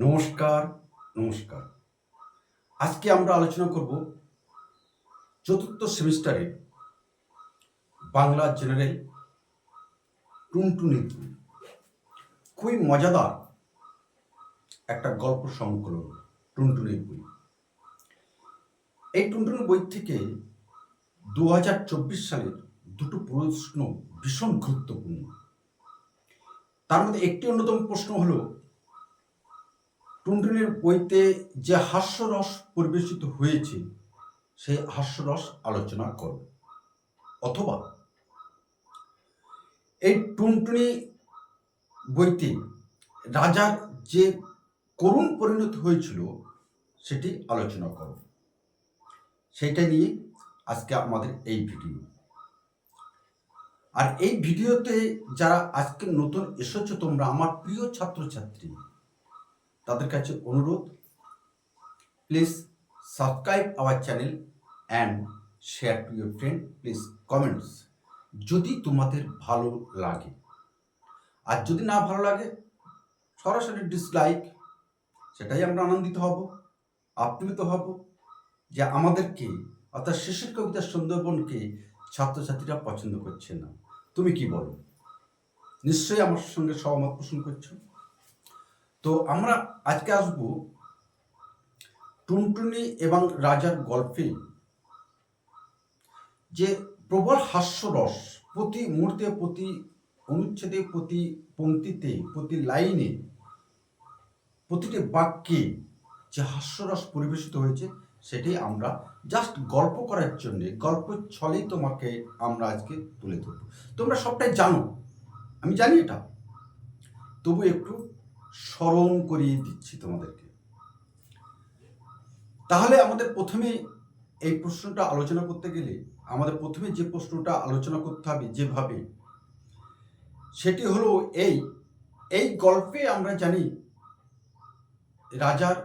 নমস্কার নমস্কার। আজকে আমরা আলোচনা করব চতুর্থ সেমিস্টারে বাংলা জেনারেল টুনটুনি বই। খুবই মজাদার একটা গল্প সংকলন, টুনটুনির বই। এই টুনটুনি বই থেকে দু হাজার চব্বিশ সালের দুটো প্রশ্ন ভীষণ গুরুত্বপূর্ণ। তার মধ্যে একটি অন্যতম প্রশ্ন হলো টুনটুনির বইতে যে হাস্যরস পরিবেশিত হয়েছে, সেই হাস্যরস আলোচনা করো অথবা এই টুনটুনি বইতে রাজার যে করুণ পরিণত হয়েছিল, সেটি আলোচনা করো সেইটা নিয়ে আজকে আমাদের এই ভিডিও। আর এই ভিডিওতে যারা আজকে নতুন এসেছ, তোমরা আমার প্রিয় ছাত্রছাত্রী তাদের কাছে অনুরোধ please subscribe our channel and share to your friend please comments যদি তোমাদের ভালো লাগে, আর যদি না ভালো লাগে, সরাসরি ডিসলাইক সেটাই আমরা আনন্দিত হব, আপ্লুত হব যে আমাদেরকে, অর্থাৎ শেষের কবিতা সুন্দরবনকে ছাত্রছাত্রীরা পছন্দ করছে না। তুমি কি বলো? নিশ্চয়ই আমার সঙ্গে সহমত পোষণ করছ। তো আমরা আজকে আসব টুনটুনি এবং রাজার গল্পে। যে প্রবল হাস্যরস প্রতি মুহূর্তে, প্রতি অনুচ্ছেদে, প্রতি পংক্তিতে প্রতি লাইনে, প্রতিটি বাক্যে যে হাস্যরস পরিবেশিত হয়েছে, সেটি আমরা জাস্ট গল্প করার জন্য, গল্প ছলেই তোমাকে আমরা আজকে তুলে ধরব। তোমরা সবটাই জানো। আমি জানি এটা। তবু একটু স্মরণ করিয়ে দিচ্ছি তোমাদেরকে। তাহলে আমাদের প্রথমে এই প্রশ্নটা আলোচনা করতে গেলে, আমাদের প্রথমে যে প্রশ্নটা আলোচনা করতে হবে যেভাবে, সেটি হলো এই। এই গল্পে আমরা জানি, রাজার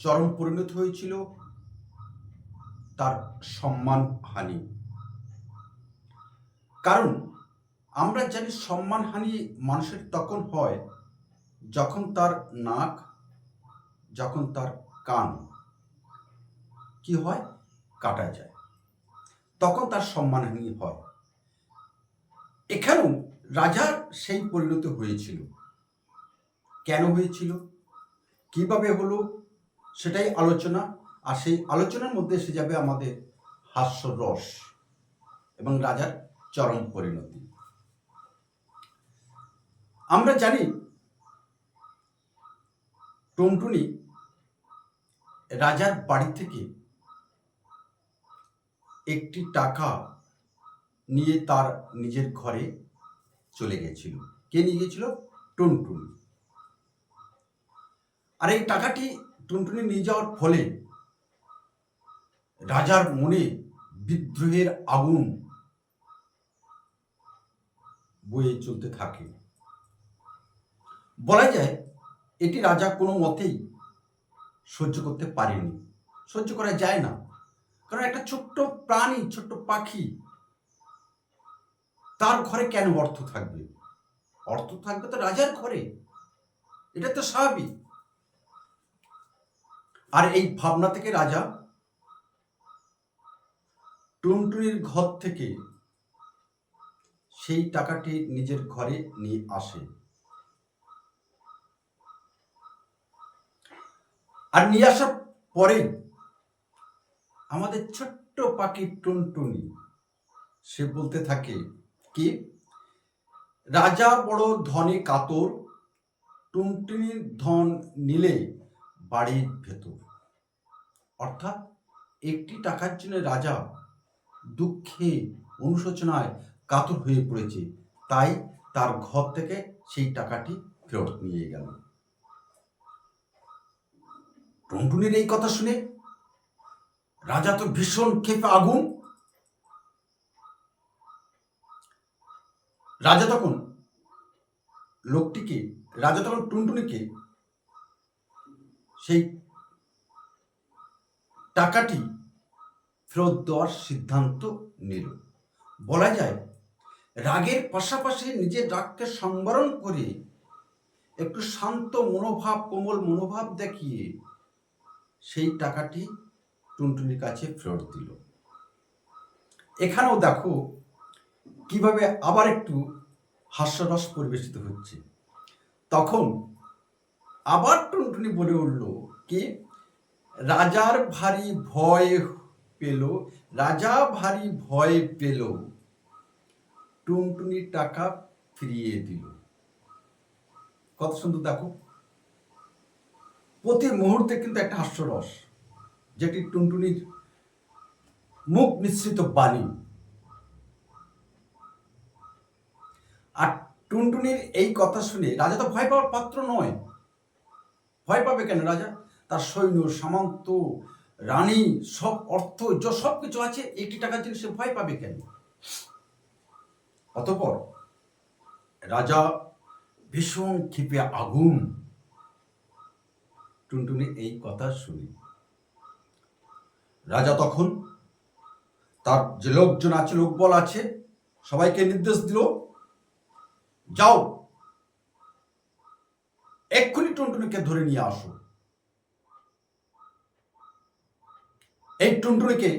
চরম পরিণত হয়েছিল, তার সম্মান হানি কারণ আমরা জানি সম্মানহানি মানুষের তখন হয় যখন তার নাক, যখন তার কান কি হয়? কাটা যায়। তখন তার সম্মানহানি হয়। এখানেও রাজার সেই পরিণতি হয়েছিল। কেন হয়েছিল? কীভাবে হলো? সেটাই আলোচনা। আর সেই আলোচনার মধ্যে এসে যাবে আমাদের হাস্যরস এবং রাজার চরম পরিণতি। আমরা জানি টুনটুনি রাজার বাড়ি থেকে একটি টাকা নিয়ে তার নিজের ঘরে চলে গেছিল। কে নিয়ে গেছিল? টুনটুনি। আর এই টাকাটি টুনটুনি নিয়ে যাওয়ার ফলে রাজার মনে বিদ্রোহের আগুন বয়ে চলতে থাকে। বলা যায় এটি রাজা কোনো মতেই সহ্য করতে পারেনি। সহ্য করা যায় না। কারণ একটা ছোট্ট প্রাণী, ছোট্ট পাখি, তার ঘরে কেন অর্থ থাকবে? অর্থ থাকবে তো রাজার ঘরে। এটা তো স্বাভাবিক। আর এই ভাবনা থেকে রাজা টুনটুনির ঘর থেকে সেই টাকাটি নিজের ঘরে নিয়ে আসে। আর নিয়ে আসার পরে আমাদের ছোট্ট পাখি টুনটুনি, সে বলতে থাকে কি, রাজা বড় ধনে কাতর, টুনটুনির ধন নিলে বাড়ির ভেতর। অর্থাৎ একটি টাকার জন্য রাজা দুঃখে অনুশোচনায় কাতর হয়ে পড়েছে। তাই তার ঘর থেকে সেই টাকাটি ফেরত নিয়ে গেল। টুনটুনির এই কথা শুনে রাজা তো ভীষণ ক্ষেপে আগুন। রাজা তখন লোকটিকে, রাজা তখন টুনটুনিকে সেই টাকাটি ফেরত দেওয়ার সিদ্ধান্ত নিল। বলা যায়, রাগের পাশাপাশি নিজের রাগকে সংবরণ করে একটু শান্ত মনোভাব, কোমল মনোভাব দেখিয়ে সেই টাকাটি টুনটুনির কাছে ফেরত দিল। এখানেও দেখো কীভাবে আবার একটু হাস্যরস পরিবেশিত হচ্ছে। তখন আবার টুনটুনি বলে উঠল, কি? রাজার ভারী ভয় পেল, রাজা ভারী ভয় পেল। টুনটুনি টাকা ফিরিয়ে দিল। কত সুন্দর দেখো। প্রতি মুহূর্তে কিন্তু একটা হাস্যরস, যেটি টুনটুনির মুখ মিশ্রিত বাণী। আর টুনটুনির এই কথা শুনে রাজা তো ভয় পাওয়ার পাত্র নয়। ভয় পাবে কেন রাজা? তার সৈন্য, সামন্ত, রানী, সব অর্থ, য সব কিছু আছে, একটি টাকার জন্য সে ভয় পাবে কেন? অতপর রাজা ভীষণ ক্ষিপে আগুন টুনটুনি এই কথা শুনি। রাজা তখন তার যে লোকজন আছে, লোকবল আছে, সবাইকে নির্দেশ দিল, যাও, এক্ষুনি টুনটুনিকে ধরে নিয়ে আসো। এই টুনটুনিকে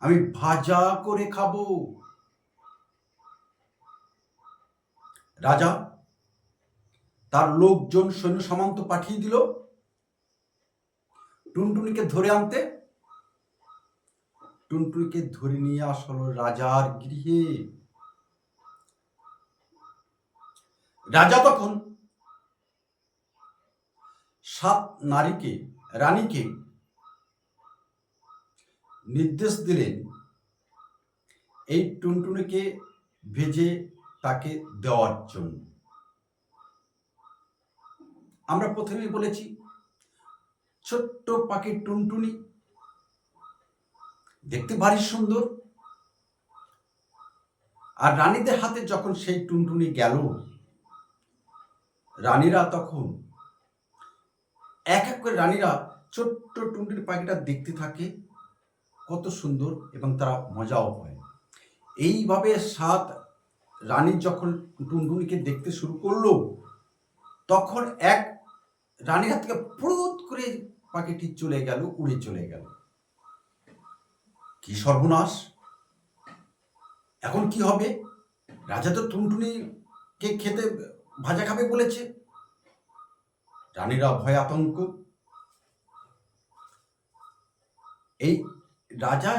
আমি ভাজা করে খাব। রাজা তার লোকজন সৈন্য সামন্ত পাঠিয়ে দিল। টুনটুনিকে ধরে আনতে? টুনটুনিকে ধরে নিয়ে আসলো রাজার গৃহে। রাজা তখন সাত নারীকে, রানীকে নির্দেশ দিলেন, এই টুনটুনিকে ভেজে তাকে দেওয়ার জন্য। আমরা প্রথমেই বলেছি ছোট্ট পাখি টুনটুনি। দেখতে ভারী সুন্দর। আর রানীদের হাতে যখন সেই টুনটুনি গেল, রানীরা তখন এক এক করে রানীরা ছোট্ট টুনটুনি পাখিটা দেখতে থাকে, কত সুন্দর এবং তারা মজাও হয়। এইভাবে সাত রানী যখন টুনটুনিকে দেখতে শুরু করল, তখন এক রানীর হাত থেকে প্রুত করে পাখিটি চলে গেল, উড়ে চলে গেল। কি সর্বনাশ? এখন কি হবে? রাজা তো টুনটুনিকে খেতে ভাজা খাবে বলেছে। রানীরা ভয় আতঙ্ক। এই রাজা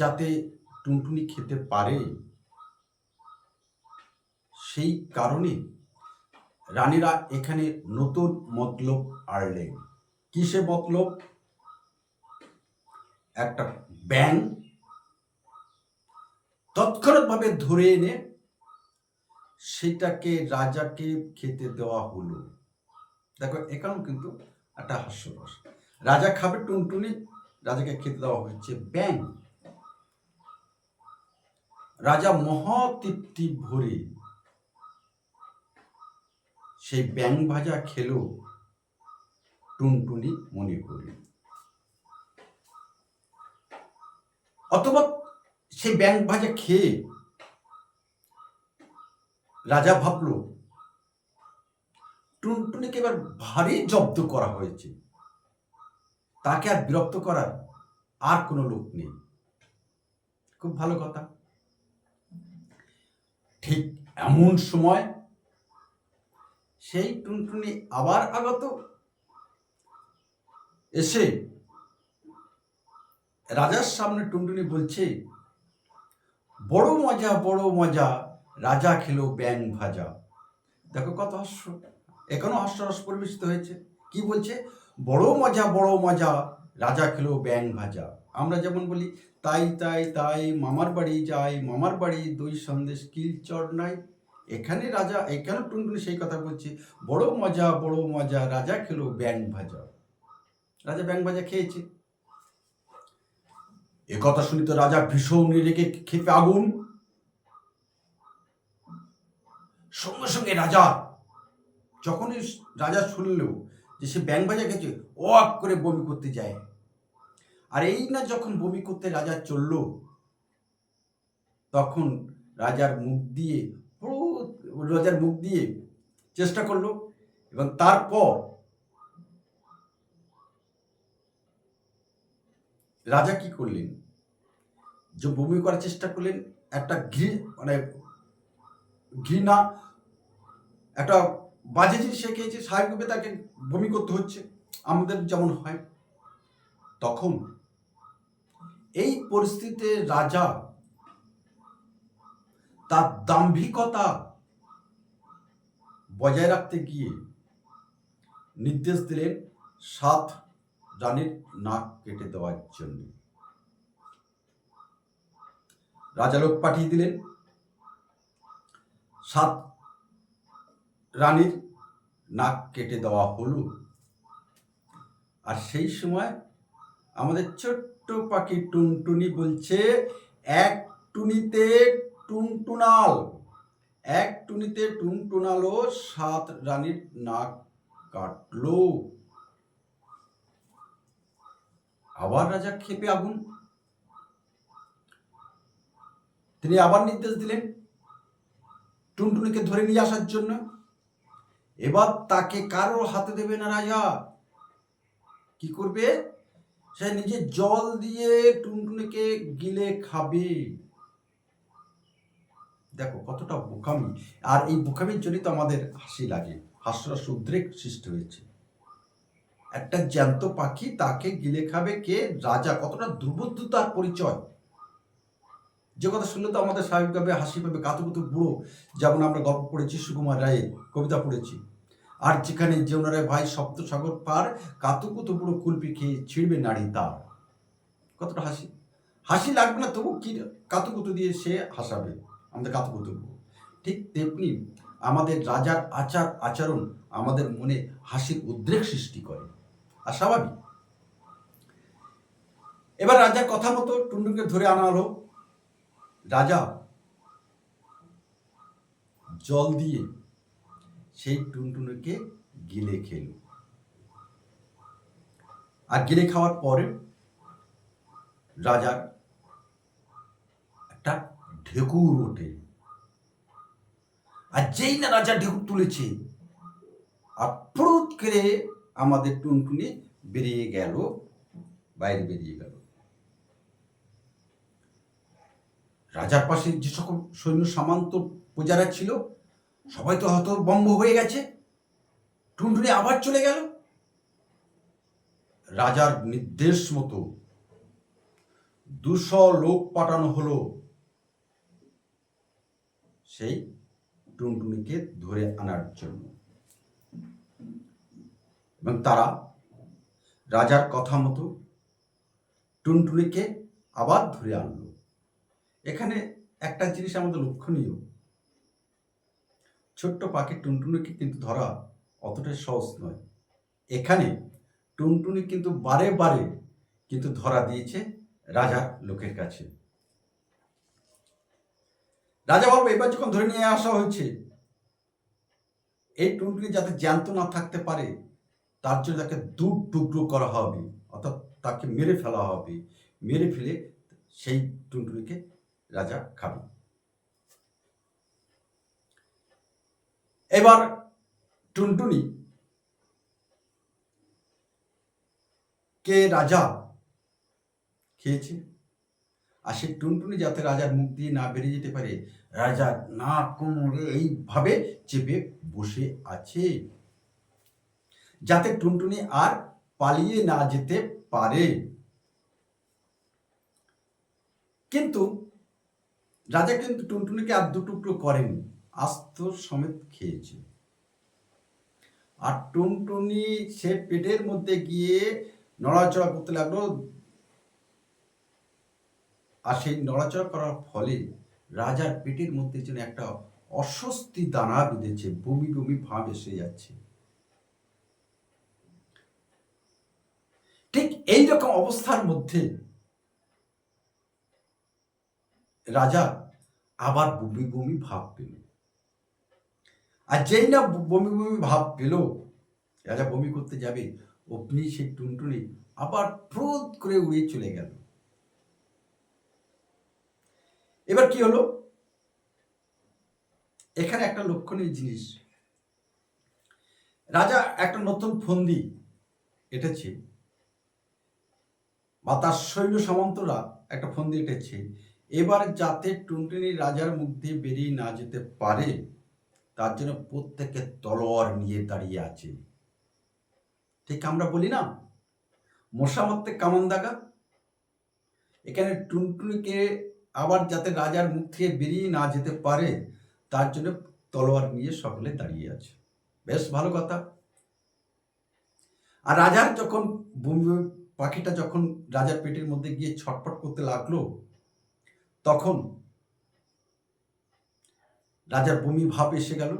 যাতে টুনটুনি খেতে পারে, সেই কারণে রানীরা এখানে নতুন মতলব আড়লেন কিসে মতলব একটা ব্যাং তৎক্ষণাৎভাবে ধরে এনে সেটাকে রাজাকে খেতে দেওয়া হলো। দেখো এখানেও কিন্তু একটা হাস্যরস। রাজা খাবে টুনটুনি, রাজাকে খেতে দেওয়া হচ্ছে ব্যাং রাজা মহাতৃপ্তি ভরে সেই ব্যাং ভাজা খেলো। টুনটুনি মনে করে অথবা সেই ব্যাং ভাজা খেয়ে রাজা ভাবল, টুনটুনিকে এবার ভারী জব্দ করা হয়েছে। তাকে আর বিরক্ত করার আর কোনো লোক নেই। খুব ভালো কথা। ঠিক এমন সময় সেই টুনটুনি আবার আগত এসে রাজার সামনে টুনটুনি বলছে, বড় মজা বড় মজা, রাজা খেলো ব্যাং ভাজা। দেখো কত হাস্য, এখনও হাস্যরস পরিবেশিত হয়েছে। কি বলছে? বড় মজা বড় মজা, রাজা খেলো ব্যাং ভাজা। আমরা যেমন বলি, তাই তাই তাই, মামার বাড়ি যাই, মামার বাড়ি, দই সন্দেশ কিল চড় নাই। এখানে রাজা, এখানে টুনটুনি সেই কথা বলছে, বড় মজা বড় মজা, রাজা খেলো ব্যাং ভাজা। রাজা ব্যাং ভাজা খেয়েছে। এ কথা শুনি তো রাজা ভীষণ রেগে খেপে আগুন। সঙ্গে সঙ্গে রাজা যখনই রাজা শুনল যে সে ব্যাং ভাজা খেয়েছে অক করে বমি করতে যায়। আর এই না যখন বমি করতে রাজা চলল, তখন রাজার মুখ দিয়ে রাজার মুখ দিয়ে চেষ্টা করল এবং তারপর রাজা কি করলেন? যে বমি করার চেষ্টা করলেন, একটা ঘৃ মানে ঘৃণা, একটা বাজে জিনিস সে স্বাভাবিকভাবে তাকে বমি করতে হচ্ছে, আমাদের যেমন হয়। তখন এই পরিস্থিতিতে রাজা তার দাম্ভিকতা বজায় রাখতে গিয়ে নির্দেশ দিলেন সাত রানীর নাক কেটে দেওয়ার জন্য। রাজা লোক পাঠিয়ে দিলেন। সাত রানীর নাক কেটে দেওয়া হলো। আর সেই সময় আমাদের ছোট্ট পাখি টুনটুনি বলছে, এক টুনিতে টুনটুনাল, এক টুনিতে টুনটুনালো সাত রানীর নাক কাটলো। আবার রাজা ক্ষেপে আগুন। তিনি আবার নির্দেশ দিলেন টুনটুনিকে ধরে নিয়ে আসার জন্য। এবার তাকে কারও হাতে দেবে না রাজা। কি করবে? সে নিজে জল দিয়ে টুনটুনিকে গিলে খাবে। দেখো, কতটা বোকামি। আর এই বোকামির জন্যই তো আমাদের হাসি লাগে। হাস্যরস উদ্রেক সৃষ্টি হয়েছে। একটা জ্যান্ত পাখি তাকে গিলে খাবে কে? রাজা। কতটা দুর্বোধ্যতার পরিচয়। যে কথা শুনলে তো আমাদের স্বাভাবিকভাবে হাসি পাবে। কাতুকুতু বুড়ো। যেমন আমরা গল্প পড়েছি, সুকুমার রায়ের কবিতা পড়েছি। আর যেখানে যেওনারা ভাই সপ্তসাগর পার, কাতুকুতু বুড়ো কুলপি খেয়ে ছিঁড়বে নারী তার। কতটা হাসি। হাসি লাগবে না তবু কি কাতুকুতু দিয়ে সে হাসাবে। আমাদের কাতুকুতু ঠিক তেমনি আমাদের রাজার আচার, আচরণ আমাদের মনে হাসির উদ্রেক সৃষ্টি করে। আর স্বাভাবিক। এবার রাজার কথা মতো টুনটুনকে ধরে আনা হলো। রাজা জল দিয়ে সেই টুনটুনিকে গিলে খেল। আর গিলে খাওয়ার পরে রাজার একটা ঢেকুর ওঠে। আর যেই না রাজা ঢেকুর তুলেছে আর ফুরুত করে আমাদের টুনটুনি বেরিয়ে গেল, বাইরে বেরিয়ে গেল। রাজার পাশে যে সকল সৈন্য সামান্ত প্রজারা ছিল, সবাই তো হতবম্ব হয়ে গেছে। টুনটুনি আবার চলে গেল। রাজার নির্দেশ মতো দুশো লোক পাঠানো হলো। সেই টুনটুনিকে ধরে আনার জন্য। এবং তারা রাজার কথা মতো টুনটুনিকে আবার ধরে আনলো। এখানে একটা জিনিস আমাদের লক্ষণীয়। ছোট্ট পাখি টুনটুনিকে কিন্তু ধরা অতটাই সহজ নয়। এখানে টুনটুনি কিন্তু বারে বারে কিন্তু ধরা দিয়েছে রাজার লোকের কাছে। রাজা বলব, এবার যখন ধরে নিয়ে আসা হয়েছে, এই টুনটুনি যাতে জ্যান্ত না থাকতে পারে, তার জন্য তাকে দু টুকরো করা হবে, অর্থাৎ তাকে মেরে ফেলা হবে। মেরে ফেলে সেই টুনটুনিকে রাজা খাবে। এবার টুনটুনি কে রাজা খেয়েছে? আর সেই টুনটুনি যাতে রাজার মুখ দিয়ে না বেরিয়ে যেতে পারে, রাজা না কোমরে এইভাবে চেপে বসে আছে। যাতে টুনটুনি আর পালিয়ে না যেতে পারে। কিন্তু রাজা কিন্তু টুনটুনিকে আর টুকরো করেনি, আস্ত সমেত খেয়েছে। আর টুনটুনি সে পেটের মধ্যে গিয়ে নড়াচড়া করতে লাগল আর সেই নড়াচড়া করার ফলে রাজার পেটের মধ্যে যেন একটা অস্বস্তি দানা বিঁধেছে, বমি বমি ভাব এসে যাচ্ছে। ঠিক এই রকম অবস্থার মধ্যে রাজা আবার বমি বমি ভাব পেল। আর যেই না বমি বমি ভাব পেল, রাজা বমি করতে যাবে অমনি সেই টুনটুনি আবার ক্রোধ করে উড়ে চলে গেল। এবার কি হলো? এখানে একটা লক্ষণীয় জিনিস। রাজা একটা নতুন ফন্দি এঁটেছে। বা তার সৈন্য সামন্তরা একটা ফন্দি এঁটেছে। এবার যাতে টুনটুনি রাজার মুখ দিয়ে বেরিয়ে না যেতে পারে, তার জন্য প্রত্যেকে তলোয়ার নিয়ে দাঁড়িয়ে আছে। ঠিক আমরা বলি না? মশা মারতে কামান দাগা এখানে টুনটুনিকে আবার যাতে রাজার মুখ থেকে বেরিয়ে না যেতে পারে, তার জন্য তলোয়ার নিয়ে সকলে দাঁড়িয়ে আছে। বেশ ভালো কথা। আর রাজার যখন বমি পাখিটা যখন রাজার পেটের মধ্যে গিয়ে ছটফট করতে লাগল, তখন রাজার বমি ভাব এসে গেল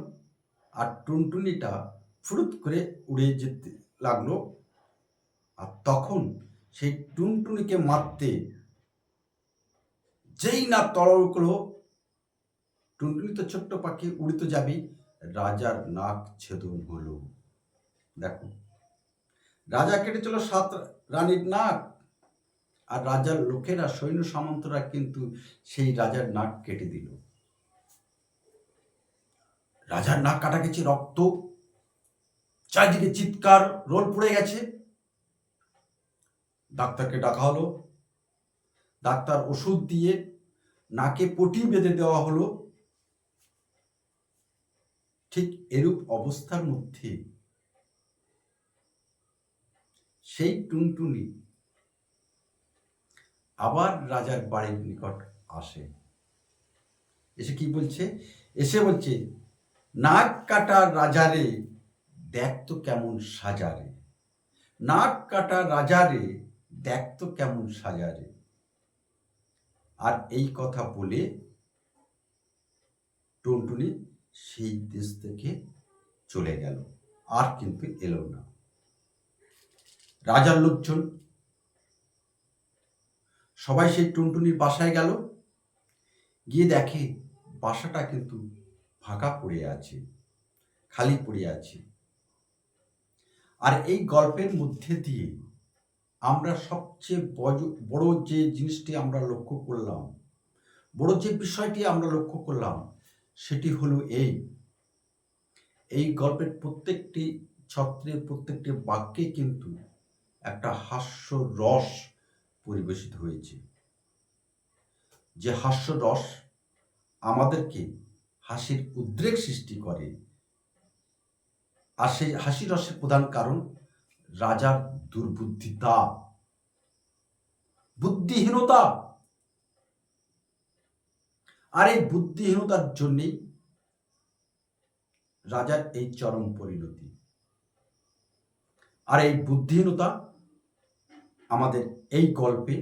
আর টুনটুনিটা ফুরুত করে উড়ে যেতে লাগল। আর তখন সেই টুনটুনিকে মারতে যেই না তরল করল টুনটুনি তো ছোট্ট পাখি উড়ে তো যাবেই রাজার নাক ছেদন হলো। দেখো, রাজা কেটেছিল সাত রানীর নাক, আর রাজার লোকেরা সৈন্য সামন্তরা কিন্তু সেই রাজার নাক কেটে দিল। রাজার নাক কাটা গেছে রক্ত, চারিদিকে চিৎকার, রোল পড়ে গেছে। ডাক্তারকে ডাকা হলো। ডাক্তার ওষুধ দিয়ে নাকে পটি বেঁধে দেওয়া হলো। ঠিক এরূপ অবস্থার মধ্যে সেই টুনটুনি আবার রাজার বাড়ির নিকট আসে। এসে কি বলছে? এসে বলছে, নাক কাটা রাজারে, দেখ তো কেমন সাজারে। নাক কাটা রাজারে, দেখ তো কেমন সাজারে। আর এই কথা বলে টুনটুনি সেই দেশ থেকে চলে গেল। আর কিন্তু এলো না। রাজার লোকজন সবাই সেই টুনটুনির বাসায় গেল। গিয়ে দেখে বাসাটা কিন্তু ফাঁকা পড়ে আছে, খালি পড়ে আছে। আর এই গল্পের মধ্যে দিয়ে আমরা সবচেয়ে বড়- যে জিনিসটি আমরা লক্ষ্য করলাম, বড় যে বিষয়টি আমরা লক্ষ্য করলাম, সেটি হলো এই। এই গল্পের প্রত্যেকটি ছত্রের প্রত্যেকটি বাক্যে কিন্তু একটা হাস্য রস পরিবেশিত হয়েছে। যে হাস্য রস আমাদেরকে হাসির উদ্রেক সৃষ্টি করে। আর সেই হাসি রসের প্রধান কারণ রাজার দুর্বুদ্ধিতা, বুদ্ধিহীনতা। আর এই বুদ্ধিহীনতার জন্যেই রাজার এই চরম পরিণতি। আর এই বুদ্ধিহীনতা আমাদের এই গল্পে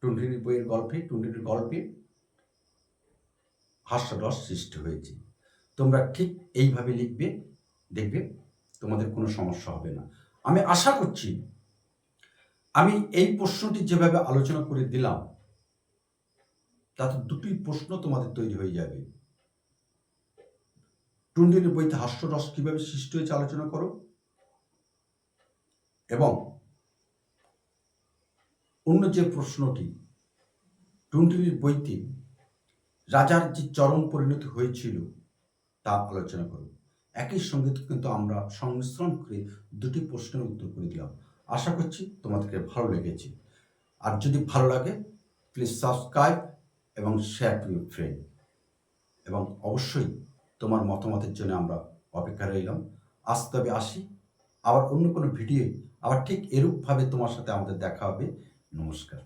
টুনটুনির বইয়ের গল্পে, টুনটুনির গল্পে হাস্যরস সৃষ্টি হয়েছে। তোমরা ঠিক এইভাবে লিখবে, দেখবে তোমাদের কোনো সমস্যা হবে না। আমি আশা করছি, আমি এই প্রশ্নটি যেভাবে আলোচনা করে দিলাম, তাতে দুটি প্রশ্ন তোমাদের তৈরি হয়ে যাবে। টুনটুনির বইতে হাস্যরস কীভাবে সৃষ্টি হয়েছে আলোচনা করো। এবং অন্য যে প্রশ্নটি, টুনটুনির বইতে রাজার যে চরম পরিণতি হয়েছিল, তা আলোচনা করো। একই সঙ্গে কিন্তু আমরা সংমিশ্রণ করে দুটি প্রশ্নের উত্তর করে দিলাম। আশা করছি তোমাদেরকে ভালো লেগেছে। আর যদি ভালো লাগে প্লিজ সাবস্ক্রাইব এবং শেয়ার টু ইউর ফ্রেন্ড এবং অবশ্যই তোমার মতামতের জন্য আমরা অপেক্ষা রইলাম। আজ তবে আসি। আবার অন্য কোনো ভিডিও আবার ঠিক এরূপভাবে তোমার সাথে আমাদের দেখা হবে। নমস্কার।